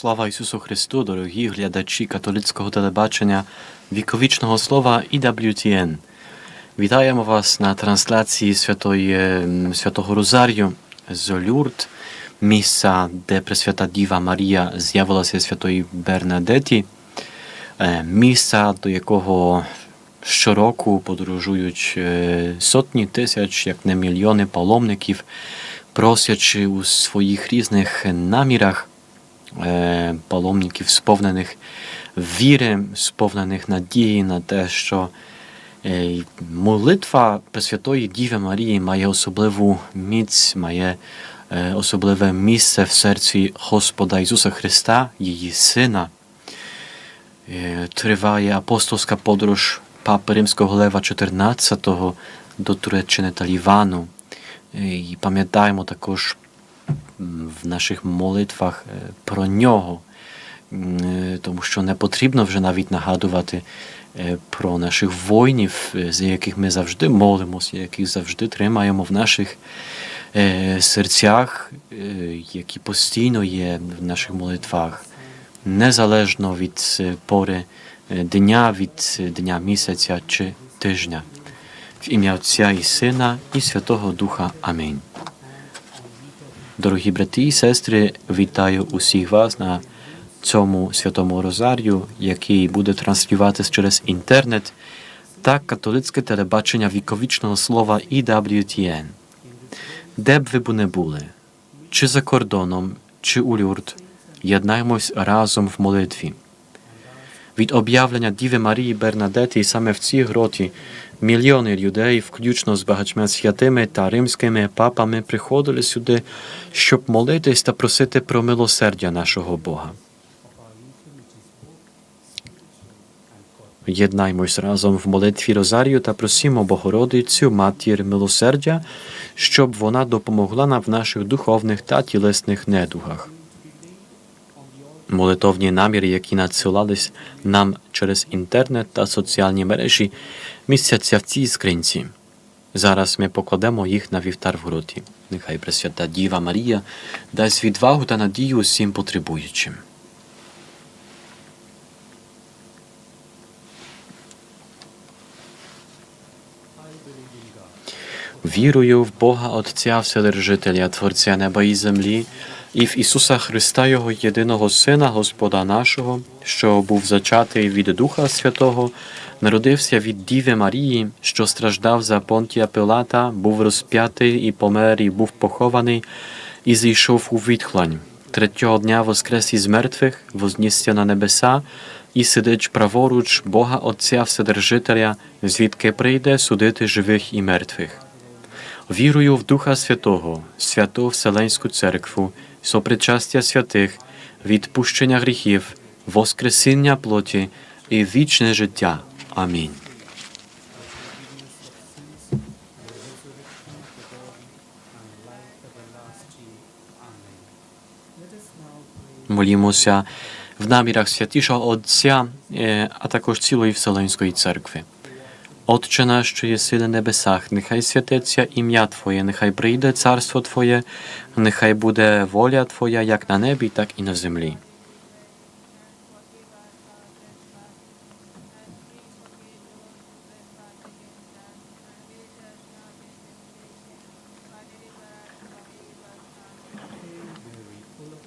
Слава Ісусу Христу, дорогі глядачі католицького телебачення віковічного слова EWTN. Вітаємо вас на трансляції святої, Святого Розарію з Люрд, місця, де Пресвята Діва Марія з'явилася Святої Бернадеті, е, місця, до якого щороку подорожують е, сотні тисяч, як не мільйони паломників, просячи у своїх різних намірах паломників, сповнених віри, сповнених надії на те, що е, молитва Пресвятої Діви Марії має особливу міць, має е, особливе місце в серці Господа Ісуса Христа, її Сина. Е, Триває апостольська подорож Папи Римського Лева XIV до Туреччини та Лівану. Е, І пам'ятаємо також в наших молитвах е, про нього, е, тому що не потрібно вже навіть нагадувати е, про наших воїнів, за яких ми завжди молимося, яких завжди тримаємо в наших серцях, які постійно є в наших молитвах, незалежно від пори дня, від дня місяця чи тижня. В ім'я Отця і Сина і Святого Духа. Амінь. Дорогі брати і сестри, вітаю усіх вас на цьому святому розарію, який буде транслюватись через інтернет та католицьке телебачення віковічного слова EWTN. Де б ви б не були, чи за кордоном, чи у Люрд, єднаємось разом в молитві. Від об'явлення Діви Марії Бернадети саме в цій гроті мільйони людей, включно з багатьма святими та римськими папами, приходили сюди, щоб молитись та просити про милосердя нашого Бога. Єднаймось разом в молитві Розарію та просімо Богородицю, матір милосердя, щоб вона допомогла нам в наших духовних та тілесних недугах. Молитовні наміри, які надсилались нам через інтернет та соціальні мережі, містяться в цій скринці. Зараз ми покладемо їх на вівтар в гроті. Нехай Пресвята Діва Марія дасть відвагу та надію усім потребуючим. Вірую в Бога Отця Вседержителя, Творця неба і землі, і в Ісуса Христа, Його єдиного Сина, Господа нашого, що був зачатий від Духа Святого, народився від Діви Марії, що страждав за Понтія Пилата, був розп'ятий і помер, і був похований, і зійшов у відхлань. Третього дня воскрес із мертвих, вознісся на небеса, і сидить праворуч Бога Отця Вседержителя, звідки прийде судити живих і мертвих. Вірую в Духа Святого, Святу Вселенську Церкву, сопричастя святих, відпущення гріхів, воскресіння плоті і вічне життя. Амінь. Молімося в намірах святішого Отця, е, а також цілої Вселенської Церкви. Отче наш, що єси на небесах, нехай святиться ім'я Твоє, нехай прийде царство Твоє, нехай буде воля Твоя як на небі, так і на землі.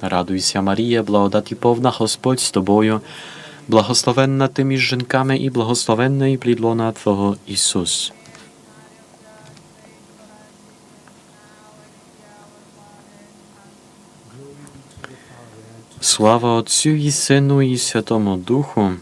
Радуйся, Марія, благодаті повна Господь з тобою, благословенна ти між жінками і благословенний плід лона Твого Ісус. Слава Отцю і Сину і Святому Духу.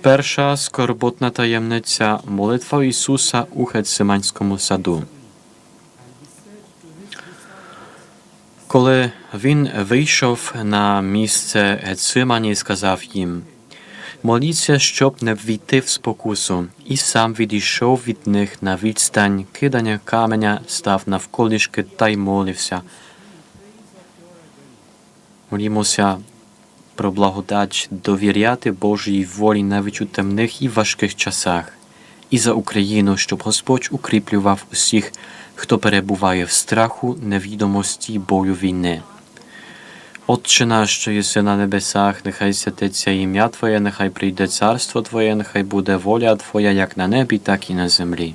Перша скорботна таємниця молитва Ісуса у Гециманському саду. Коли він вийшов на місце Гецимані і сказав їм Моліться, щоб не ввійти в спокусу, і сам відійшов від них на відстань, кидання каменя, став навколішки та й молився. Молімося, про благодать довіряти Божій волі навіть у темних і важких часах, і за Україну, щоб Господь укріплював усіх, хто перебуває в страху, невідомості бою війни. Отче наш, що єси на небесах, нехай святиться ім'я Твоє, нехай прийде царство Твоє, нехай буде воля Твоя як на небі, так і на землі.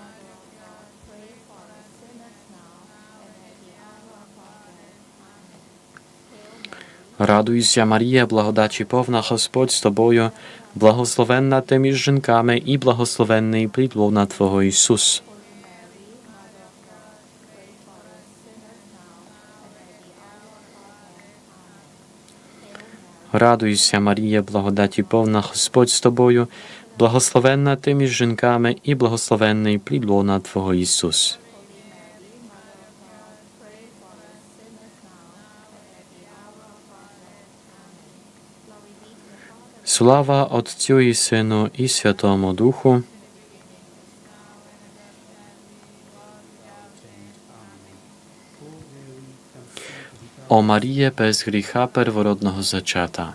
Радуйся, Марія, благодаті повна Господь з тобою, благословенна ти між жінками, і благословенний плід лона Твого Ісус. Радуйся, Марія, благодаті повна Господь з тобою, благословенна ти між жінками, і благословенний плід лона Твого Ісус. Слава Отцю і Сину і Святому Духу. О Маріє без гріха первородного зачата.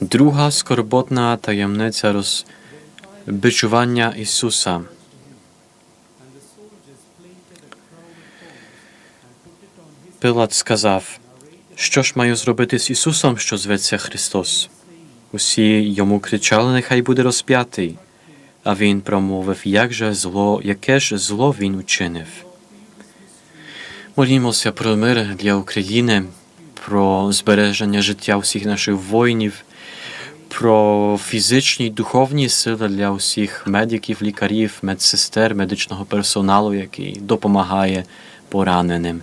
Друга скорботна таємниця розбичування Ісуса. Пилат сказав, що ж маю зробити з Ісусом, що зветься Христос? Усі йому кричали, нехай буде розп'ятий. А він промовив, як же зло, яке ж зло він учинив. Молімося про мир для України, про збереження життя всіх наших воїнів, про фізичні й духовні сили для усіх медиків, лікарів, медсестер, медичного персоналу, який допомагає пораненим.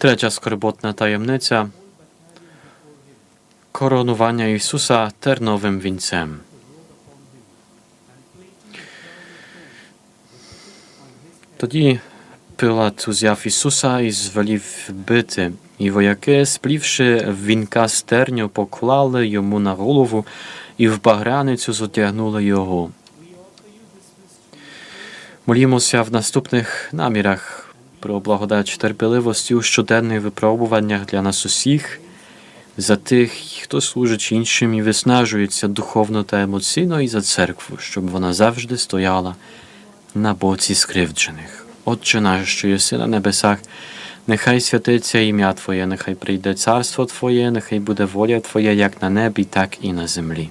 Третя скорботна таємниця коронування Ісуса терновим вінцем. Тоді Пилат узяв Ісуса і звелів бити, і вояки, сплівши вінка з терню, поклали йому на голову і в баграницю зодягнули його. Молімося в наступних намірах про благодать терпеливості у щоденних випробуваннях для нас усіх, за тих, хто служить іншим і виснажується духовно та емоційно, і за церкву, щоб вона завжди стояла на боці скривджених. Отче наш, що єси на небесах, нехай святиться ім'я Твоє, нехай прийде царство Твоє, нехай буде воля Твоя як на небі, так і на землі.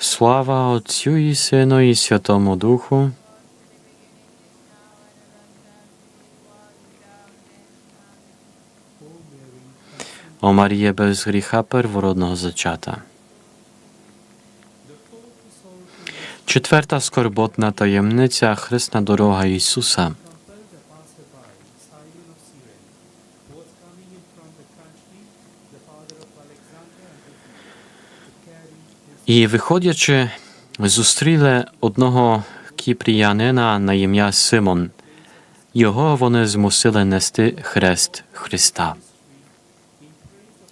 Слава Отцю і Сину і Святому Духу. О Марія без гріха первородного зачата. Четверта скорботна таємниця Хресна дорога Ісуса. І виходячи, зустріли одного кіпріянина на ім'я Симон. Його вони змусили нести хрест Христа.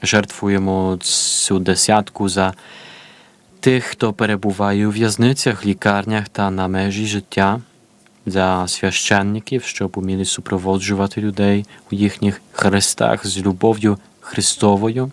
Жертвуємо цю десятку за тих, хто перебуває у в'язницях, лікарнях та на межі життя, за священників, щоб уміли супроводжувати людей у їхніх хрестах з любов'ю Христовою.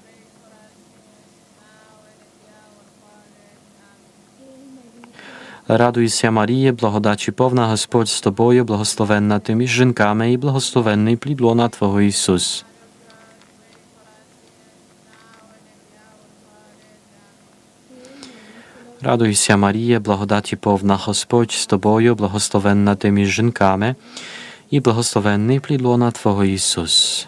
Радуйся, Марія, благодаті повна Господь з тобою, благословенна ти між жінками, і благословенний плід лона Твого Ісус. Радуйся, Марія, благодаті повна Господь з тобою, благословенна ти між жінками, і благословенний плід лона Твого Ісус.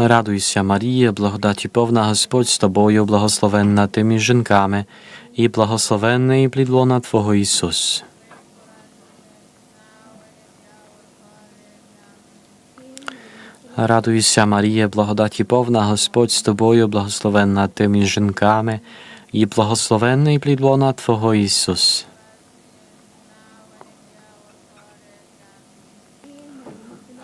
Радуйся, Марія, благодаті повна Господь з тобою, благословенна ти між жінками, і благословенний плід лона Твого Ісус. Радуйся, Марія, благодаті повна Господь з тобою, благословенна ти між жінками, і благословенний плід лона Твого Ісус.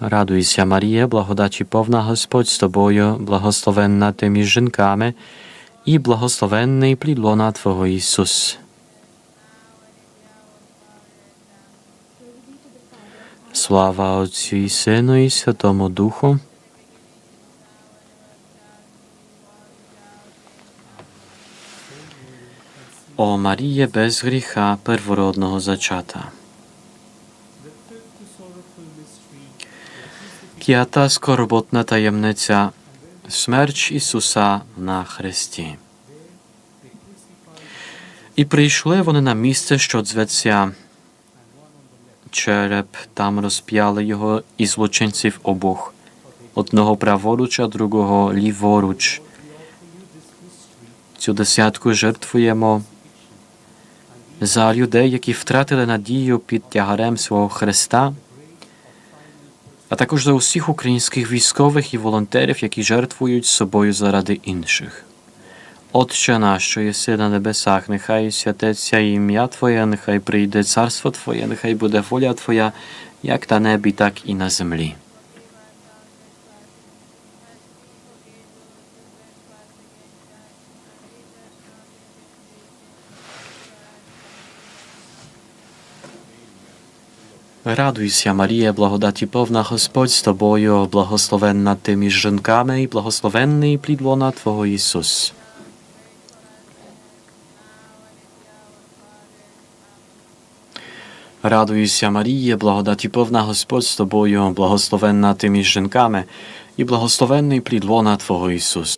Радуйся, Марія, благодаті повна Господь з тобою, благословенна ти між жінками, і благословенний плід лона Твого Ісус. Слава Отцю і Сину і Святому Духу. О Маріє без гріха первородного зачата. П'ята скорботна таємниця смерть Ісуса на хресті. І прийшли вони на місце, що зветься череп, там розп'яли його і злочинців обох, одного праворуч, а другого ліворуч. Цю десятку жертвуємо за людей, які втратили надію під тягарем свого Христа, а також за усіх українських військових і волонтерів, які жертвують собою заради інших. Отче наш, що єси на небесах, нехай святеться ім'я Твоє, нехай прийде царство Твоє, нехай буде воля Твоя, як на небі, так і на землі. Радуйся, Марія, благодаті повна Господь з тобою, благословенна ти між жінками, і благословенний плід лона Твого Ісус. Радуйся, Маріє, благодаті повна Господь з тобою, благословенна ти між жінками, і благословенний плід лона Твого Ісус.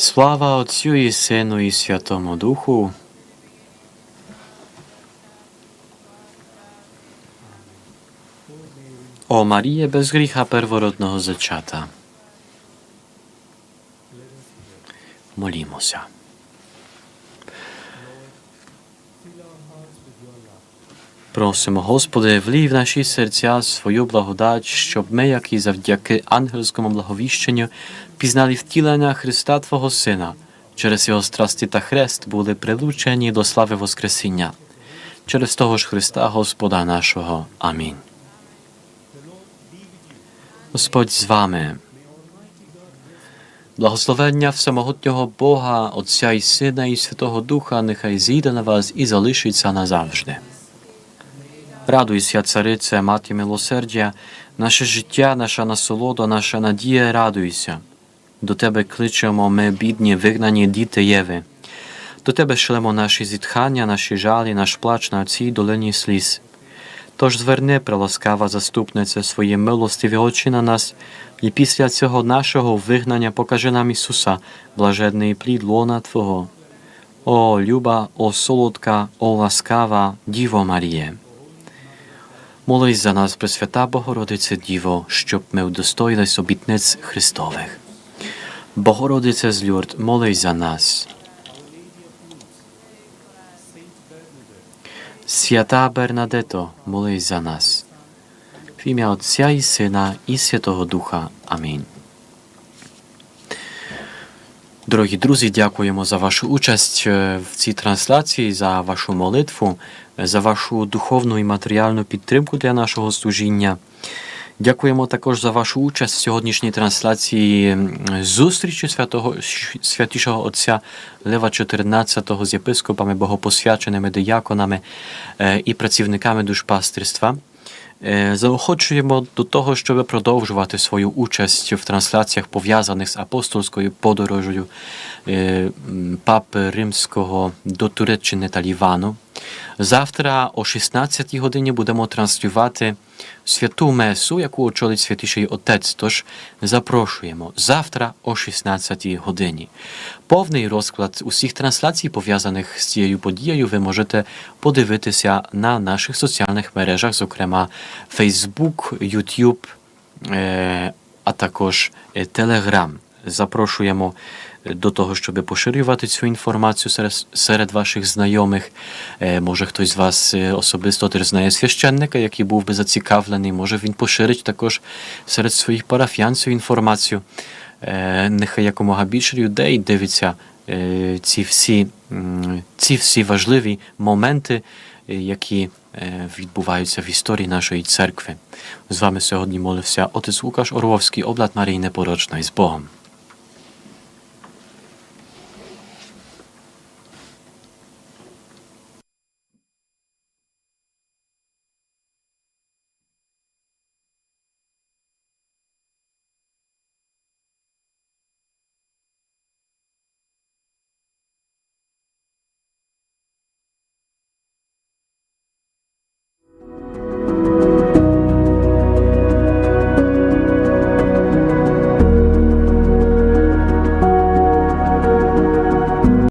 Слава Отцю і Сину і Святому Духу. О Маріє без гріха первородного зачата. Молімося. Просимо, Господи, влій в наші серця свою благодать, щоб ми, як і завдяки ангельському благовіщенню, пізнали втілення Христа Твого Сина, через Його страсті та хрест були прилучені до слави Воскресіння. Через того ж Христа Господа нашого. Амінь. Господь з вами. Благословення всемогутнього Бога, Отця і Сина і Святого Духа, нехай зійде на вас і залишиться назавжди. Радуйся, царице, мати милосердя, наше життя, наша насолода, наша надія, радуйся. До тебе кличемо ми, бідні, вигнані діти Єви. До тебе шлемо наші зітхання, наші жалі, наш плач на цій долині сліз. Тож зверни, приласкава заступниця, свої милостиві очі на нас, і після цього нашого вигнання покажи нам Ісуса, блаженний плід лона Твого. О, люба, о солодка, о ласкава, Діво Маріє. Молись за нас, Пресвята Богородице Діво, щоб ми удостоїлись обітниць Христових. Богородице з Люрд, молись за нас. Свята Бернадето, молись за нас. В ім'я Отця і Сина і Святого Духа. Амінь. Дорогі друзі, дякуємо за вашу участь е, в цій трансляції, за вашу молитву, е, за вашу духовну і матеріальну підтримку для нашого служіння. Дякуємо також за вашу участь в сьогоднішній трансляції зустрічі святого святішого Отця Лева XIV з єпископами, богопосвяченими дияконами е, і працівниками душпастерства. Е, Заохочуємо до того, щоб продовжувати свою участь в трансляціях, пов'язаних з апостольською подорожею е, папи Римського до Туреччини та Лівану. Завтра о 16 годині будемо транслювати святу месу, яку очолить святіший отець. Тож запрошуємо завтра о 16 годині. Повний розклад усіх трансляцій, пов'язаних з цією подією, ви можете подивитися на наших соціальних мережах, зокрема Facebook, YouTube, е, а також е, Telegram. Запрошуємо до того, щоб поширювати цю інформацію серед, серед ваших знайомих. Е, Може, хтось з вас е, особисто теж знає священника, який був би зацікавлений. Може, він поширить також серед своїх парафіян цю інформацію. Е, Нехай якомога більше людей дивиться ці всі, ці всі важливі моменти, які відбуваються в історії нашої церкви. З вами сьогодні молився отець Лукаш Орловський, облад Марії Непорочної з Богом.